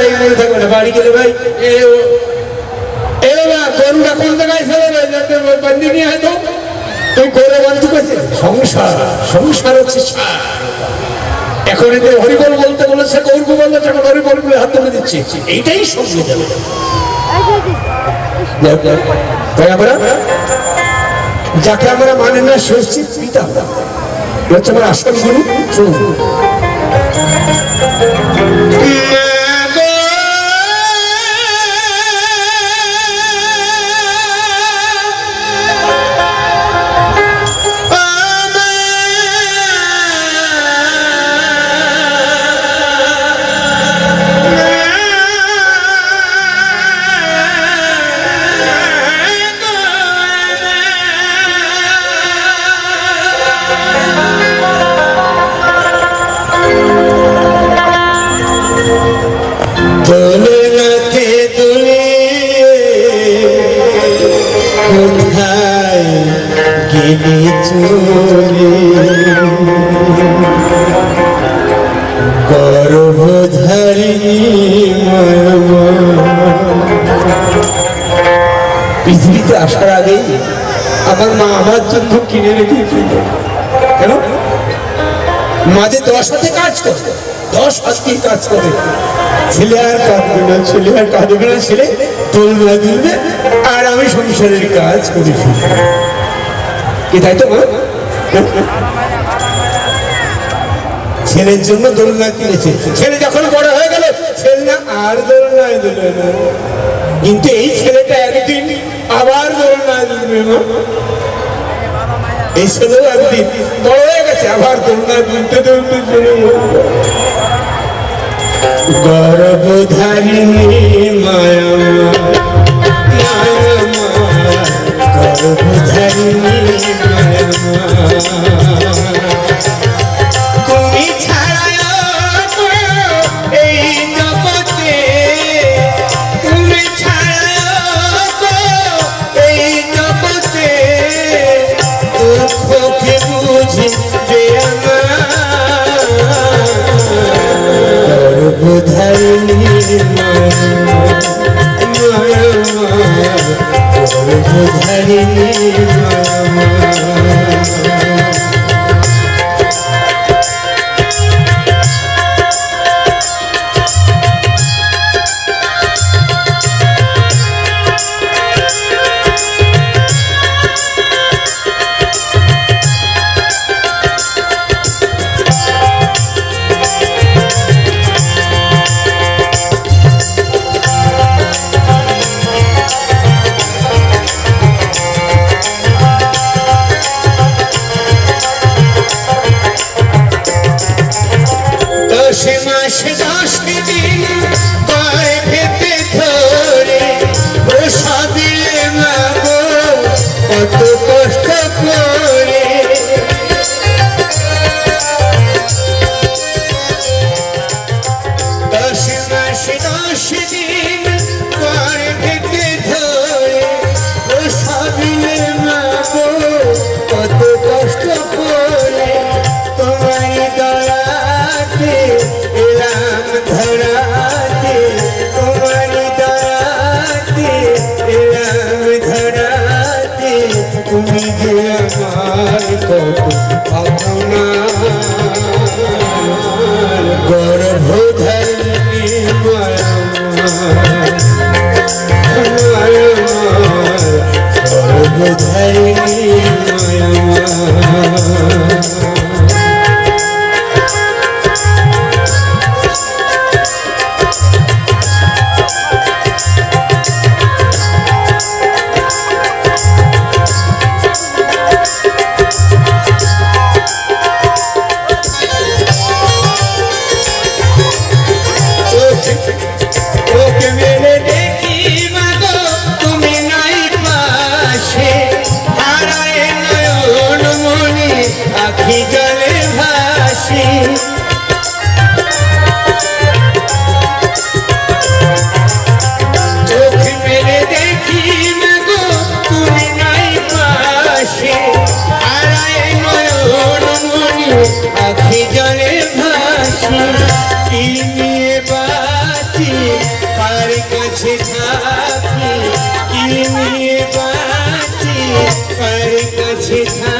আর এই মনে থাকবে না বাড়ি গেলে ভাই। এ এ বাবা গরুটা কোন জায়গায় ফেলে যাতে বান্দি নিয়ে হয়তো তুই গরু বন্ধু করছে সংসার সংসার হচ্ছে এখন এদের হরিবল বলতে বলেছে গৌরব বলছে এখন হরিবল বলে হাত তুলে দিচ্ছে এইটাই সংবিধান তাই আমরা যাকে আমরা মানে না সে হচ্ছে পিতা। হচ্ছে আমার আসল গুরু। শুনুন কোথায় গেলে চলে? গর্ভধারী মায়া পৃথিবীতে আসার আগেই আমার মা আমার জন্য কিনে রেখেছিল কেন? মাঝে দশ হাতে কাজ করে, দশ হাতে কাজ করে। ছেলে আর না ছেলে আর কাঁদবে না ছেলে তোলবে তুলবে আর আমি সংসারের কাজ করেছি কি তো ছেলের জন্য দোলনা কিনেছে। ছেলে যখন বড় হয়ে গেল, ছেলে না, আর দোলনায় দিল না। কিন্তু এই ছেলেটা একদিন আবার দোলনায় দুলবে মা। এই ছেলেও একদিন বড় হয়ে গেছে, আবার দোলনায় দুলতে দুলতে চলে যাবে। গর্ভধারিণী গর্ভধারিণী গর্ভধারিণী মায়া জলে ভাসি। চোখ মেরে দেখি না গো তুমি নাই পাশে। আড়ায় নয়ন মনি আখি জলে ভাসি। কি নিয়ে বাতি পার কাছে থাকি? কি নিয়ে বাতি পার কাছে থাকি?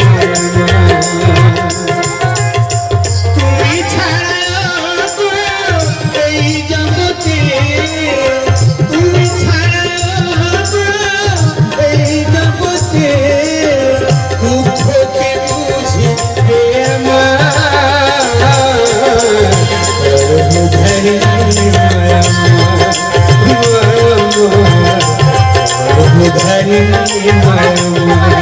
ধাইনি মায়া মা